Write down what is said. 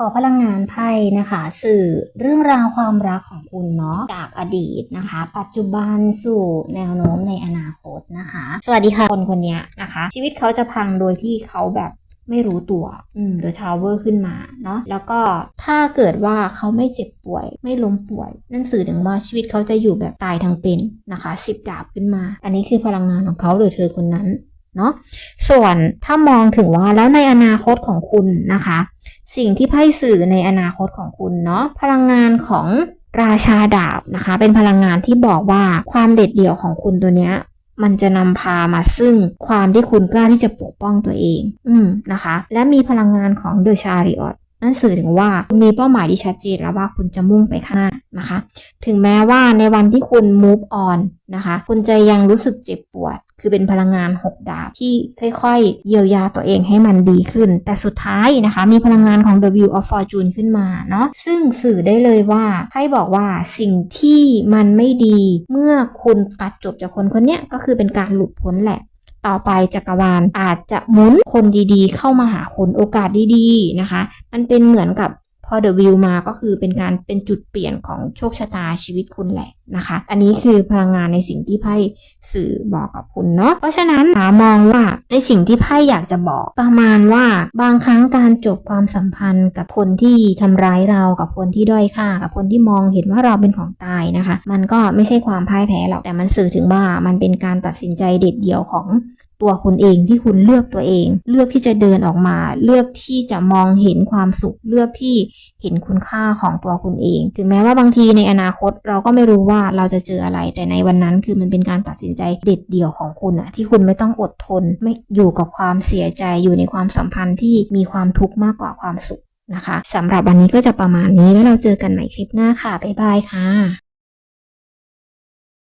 ขอพลังงานไพ่นะคะ สื่อเรื่องราวความรักของคุณเนาะจากอดีตนะคะ ปัจจุบันสู่แนวโน้มในอนาคตนะคะ สวัสดีค่ะคนคนนี้นะคะ ชีวิตเขาจะพังโดยที่เขาแบบไม่รู้ตัว อืม The Tower ขึ้นมาเนาะ แล้วก็ถ้าเกิดว่าเขาไม่เจ็บป่วย ไม่ล้มป่วย นั่นสื่อถึงว่าชีวิตเขาจะอยู่แบบตายทั้งเป็นนะคะสิบดาบขึ้นมา อันนี้คือพลังงานของเขาหรือเธอคนนั้น เนาะส่วนถ้ามองถึงว่าแล้วในอนาคตของคุณนะคะ สิ่งที่ไพ่สื่อในอนาคตของคุณเนาะพลังงานของราชาดาบนะคะ เป็นพลังงานที่บอกว่าความเด็ดเดี่ยวของคุณตัวเนี้ยมันจะนำพามาซึ่งความที่คุณกล้าที่จะปกป้องตัวเอง อืมนะคะ และมีพลังงานของเดอะชาริออต นั่นสื่อถึงว่าคุณมีเป้าหมายที่ชัดเจนแล้วว่าคุณจะมุ่งไปข้างหน้านะคะ ถึงแม้ว่าในวันที่คุณ move on นะคะ คุณจะยังรู้สึกเจ็บปวด คือเป็นพลังงาน 6 ดาบที่ค่อยๆ เยียวยาตัวเองให้มันดีขึ้น แต่สุดท้ายนะคะ มีพลังงานของ The Wheel of Fortune ขึ้นมาเนาะซึ่งสื่อได้เลยว่าให้บอกว่าสิ่งที่มันไม่ดี เมื่อคุณตัดจบจากคนคนนี้ก็คือเป็นการหลุดพ้นแหละ ต่อไปจักรวาลอาจจะหมุนคนดีๆ เข้ามาหาคนโอกาสดีๆนะคะ มันเป็นเหมือนกับ อเดอะวิวมาก็คือเป็นการเป็นจุดเปลี่ยนของโชคชะตาชีวิตคุณแหละนะคะ อันนี้คือพลังงานในสิ่งที่ไพ่สื่อบอกกับคุณเนาะเพราะฉะนั้นหามองว่าในสิ่งที่ไพ่อยากจะบอกประมาณว่าบางครั้งการจบความสัมพันธ์กับคนที่ทำร้ายเรากับคนที่ด้อยค่า กับคนที่มองเห็นว่าเราเป็นของตายนะคะ มันก็ไม่ใช่ความพ่ายแพ้หรอกแต่มันสื่อถึงว่ามันเป็นการตัดสินใจเด็ดเดี่ยวของ ตัวคุณเองที่คุณเลือกตัวเอง เลือกที่จะเดินออกมา เลือกที่จะมองเห็นความสุข เลือกที่เห็นคุณค่าของตัวคุณเอง ถึงแม้ว่าบางทีในอนาคตเราก็ไม่รู้ว่าเราจะเจออะไร แต่ในวันนั้นคือมันเป็นการตัดสินใจเด็ดเดี่ยวของคุณอะที่คุณไม่ต้องอดทน ไม่อยู่กับความเสียใจอยู่ในความสัมพันธ์ที่มีความทุกข์มากกว่าความสุขนะคะสำหรับวันนี้ก็จะประมาณนี้แล้วเราเจอกันใหม่คลิปหน้าค่ะบ๊ายบายค่ะ